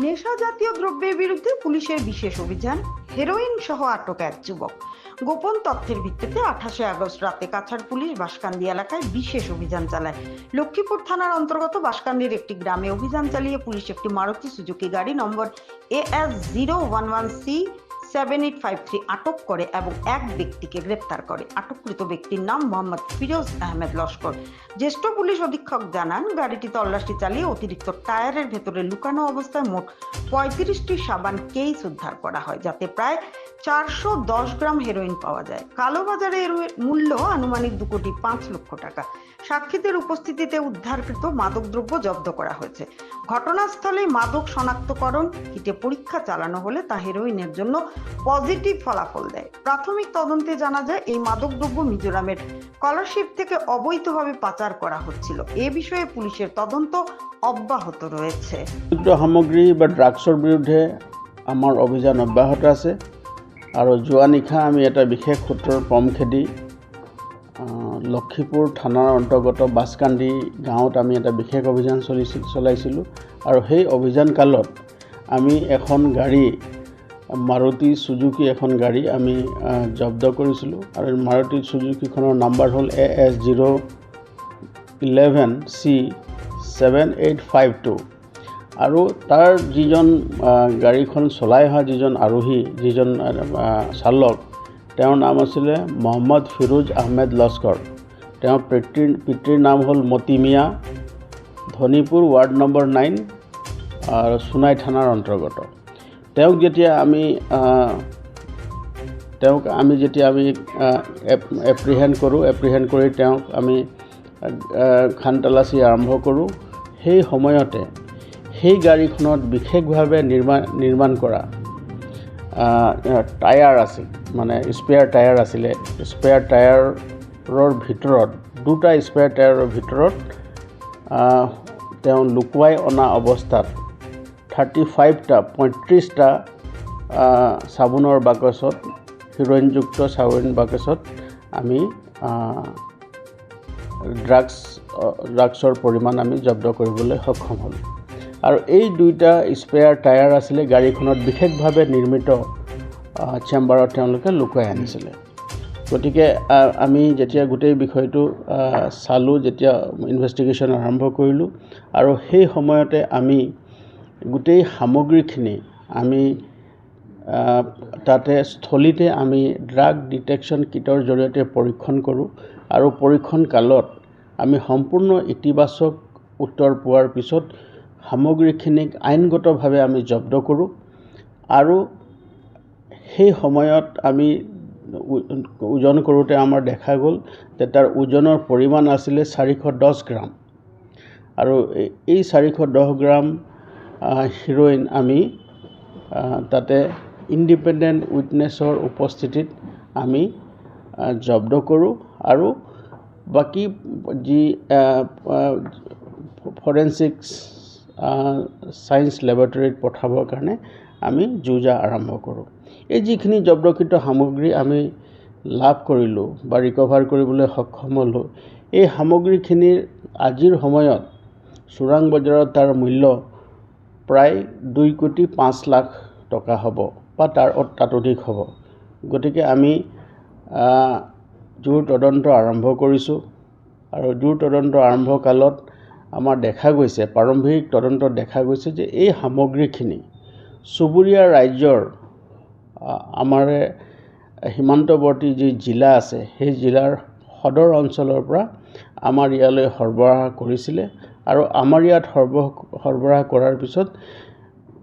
নেশা জাতীয় দ্রব্যের বিরুদ্ধে পুলিশের বিশেষ অভিযান, হেরোইন সহ আটক এক যুবক। গোপন তথ্যের ভিত্তিতে আঠাশে আগস্ট রাতে কাছাড় পুলিশ বাসকান্দি এলাকায় বিশেষ অভিযান চালায়। লক্ষ্মীপুর থানার অন্তর্গত বাসকান্দির একটি গ্রামে অভিযান চালিয়ে পুলিশ একটি মারুতি সুজুকি গাড়ি নম্বর A S zero one one C seven eight five three আটক করে এবং এক ব্যক্তিকে গ্রেপ্তার করে। আটককৃত ব্যক্তির নাম মোহাম্মদ ফিরোজ আহমেদ লস্কর। জ্যেষ্ঠ পুলিশ অধীক্ষক জানান, গাড়িটি তল্লাশি চালিয়ে অতিরিক্ত টায়ারের ভেতরে লুকানো অবস্থায় মোট পঁয়ত্রিশটি সাবান কেস উদ্ধার করা হয়, যাতে প্রায় চারশো দশ গ্রাম হেরোইন পাওয়া যায়। কালোবাজারে এর মূল্য আনুমানিক দু কোটি পাঁচ লক্ষ টাকা। সাক্ষীদের উপস্থিতিতে উদ্ধারকৃত মাদকদ্রব্য জব্দ করা হয়েছে। ঘটনাস্থলে মাদক শনাক্তকরণ, কিটে পরীক্ষা চালানো হলে তা হেরোইনের জন্য পজিটিভ ফলাফল দেয়। প্রাথমিক তদন্তে জানা যায়, এই মাদকদ্রব্য মিজোরামের স্কলারশিপ থেকে অবৈধভাবে পাচার করা হচ্ছিল। এ বিষয়ে পুলিশের তদন্ত অব্যাহত রয়েছে। সামগ্ৰী বা ড্ৰাগছৰ বিরুদ্ধে আমার অভিযান অব্যাহত আছে। আৰু যোৱা নিশা আমি এটা বিশেষ সূত্ৰৰ পম খেদি লক্ষীপুৰ থানাৰ অন্তৰ্গত বাছকান্দি গাঁৱত আমি এটা বিশেষ অভিযান চলিছিল চলাইছিলোঁ। আৰু সেই অভিযান কালত আমি এখন গাড়ী, মাৰুতি চুজুকি এখন গাড়ী আমি জব্দ কৰিছিলোঁ। আৰু মাৰুতি চুজুকিখনৰ নাম্বাৰ হ'ল A S zero' eleven C seven eight five two. আৰু তাৰ যিজন গাড়ীখন চলাই অহা যিজন আৰোহী, যিজন চালক, তেওঁৰ নাম আছিলে মহম্মদ ফিৰোজ আহমেদ লস্কৰ। তেওঁৰ পিতৃৰ পিতৃৰ নাম হ'ল Motimiya Dhanipur ward number nine, আৰু সোণাই থানাৰ অন্তৰ্গত। তেওঁক যেতিয়া আমি তেওঁক আমি যেতিয়া আমি এপ্ৰিহেণ্ড কৰোঁ, এপ্ৰিহেণ্ড কৰি তেওঁক আমি খান তালাচী আৰম্ভ কৰোঁ, সেই সময়তে সেই গাড়ীখনত বিশেষভাৱে নিৰ্মাণ নিৰ্মাণ কৰা টায়াৰ আছিল মানে স্পেয়াৰ টায়াৰ আছিলে। স্পেয়াৰ টায়াৰৰ ভিতৰত দুটা স্পেয়াৰ টায়াৰৰ ভিতৰত তেওঁ লুকুৱাই অনা অৱস্থাত থাৰ্টি ফাইভটা পঁয়ত্ৰিছটা চাবোনৰ বাকচত হিৰইনযুক্ত চাবোন বাকচত আমি ড্ৰাগছ ড্ৰাগছৰ পৰিমাণ আমি জব্দ কৰিবলৈ সক্ষম হ'লোঁ। আৰু এই দুইটা স্পেয়াৰ টায়াৰ আছিলে গাড়ীখনত বিশেষভাৱে নিৰ্মিত চেম্বাৰত তেওঁলোকে লুকুৱাই আনিছিলে। গতিকে আমি যেতিয়া গোটেই বিষয়টো চালোঁ যেতিয়া ইনভেষ্টিগেশ্যন আৰম্ভ কৰিলোঁ আৰু সেই সময়তে আমি গোটেই সামগ্ৰীখিনি আমি তাতে স্থলীতে আমি ড্ৰাগ ডিটেকশ্যন কিটৰ জৰিয়তে পৰীক্ষণ কৰোঁ আৰু পৰীক্ষণ কালত আমি সম্পূৰ্ণ ইতিবাচক উত্তৰ পোৱাৰ পিছত সামগ্ৰীখিনিক আইনগতভাৱে আমি জব্দ কৰোঁ আৰু সেই সময়ত আমি ওজন কৰোঁতে আমাৰ দেখা গ'ল যে তাৰ ওজনৰ পৰিমাণ আছিলে চাৰিশ দহ গ্ৰাম। আৰু এই- চাৰিশ দহ গ্ৰাম হিৰ'ইন আমি তাতে ইণ্ডিপেণ্ডেণ্ট উইটনেছৰ উপস্থিতিত আমি জব্দ কৰোঁ আৰু বাকী যি ফৰেনচিক্স ছায়েন্স লেবৰেটৰীত পঠাবৰ কাৰণে আমি যো জা আৰম্ভ কৰোঁ। এই যিখিনি জব্দকৃত সামগ্ৰী আমি লাভ কৰিলোঁ বা ৰিকভাৰ কৰিবলৈ সক্ষম হ'লোঁ এই সামগ্ৰীখিনিৰ আজিৰ সময়ত চোৰাং বজাৰত তাৰ মূল্য প্ৰায় দুই কোটি পাঁচ লাখ টকা হ'ব বা তাৰ তাতোধিক হ'ব। গতিকে আমি জোৰ তদন্ত আৰম্ভ কৰিছোঁ আৰু জোৰ তদন্ত আৰম্ভ কালত আমাৰ দেখা গৈছে প্ৰাৰম্ভিক তদন্তত দেখা গৈছে যে এই সামগ্ৰীখিনি চুবুৰীয়া ৰাজ্যৰ আমাৰে সীমান্তৱৰ্তী যি জিলা আছে সেই জিলাৰ সদৰ অঞ্চলৰ পৰা আমাৰ ইয়ালৈ সৰবৰাহ কৰিছিলে আৰু আমাৰ ইয়াত সৰবৰাহ সৰবৰাহ কৰাৰ পিছত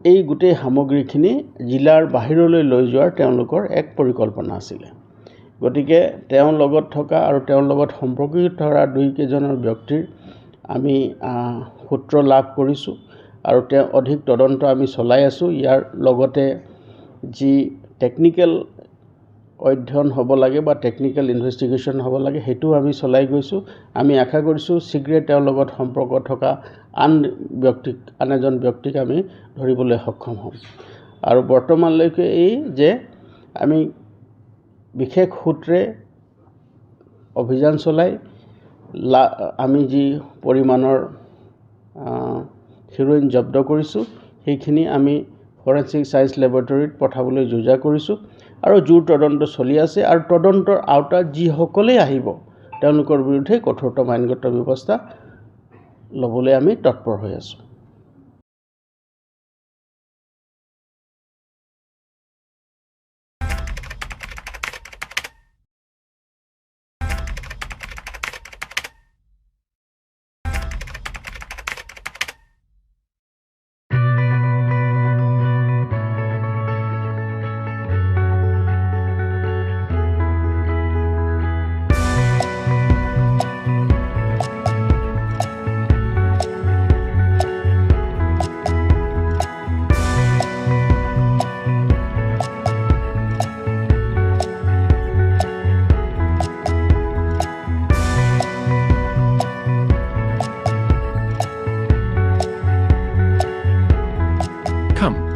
এই গোটেই সামগ্ৰীখিনি জিলাৰ বাহিৰলৈ লৈ যোৱাৰ তেওঁলোকৰ এক পৰিকল্পনা আছিলে। গতিকে তেওঁৰ লগত থকা আৰু তেওঁৰ লগত সম্পৰ্কিত থকা দুইকেইজনৰ ব্যক্তিৰ আমি সূত্ৰ লাভ কৰিছোঁ আৰু তেওঁ অধিক তদন্ত আমি চলাই আছোঁ। ইয়াৰ লগতে যি টেকনিকেল অধ্যয়ন হ'ব লাগে বা টেকনিকেল ইনভেষ্টিগেশ্যন হ'ব লাগে সেইটোও আমি চলাই গৈছোঁ। আমি আশা কৰিছোঁ শীঘ্ৰে তেওঁৰ লগত সম্পৰ্ক থকা আন ব্যক্তিক আন এজন ব্যক্তিক আমি ধৰিবলৈ সক্ষম হ'ম। আৰু বৰ্তমানলৈকে এই যে আমি বিশেষ সূত্ৰে অভিযান চলাই লা আমি যি পৰিমাণৰ হিৰ'ইন জব্দ কৰিছোঁ সেইখিনি আমি ফৰেনচিক ছায়েন্স লেবৰেটৰীত পঠাবলৈ যোৰ যাৰ কৰিছোঁ আৰু জোৰ তদন্ত চলি আছে আৰু তদন্তৰ আওতাত যিসকলেই আহিব তেওঁলোকৰ বিৰুদ্ধে কঠোৰতম আইনগত ব্যৱস্থা ল'বলৈ আমি তৎপৰ হৈ আছোঁ।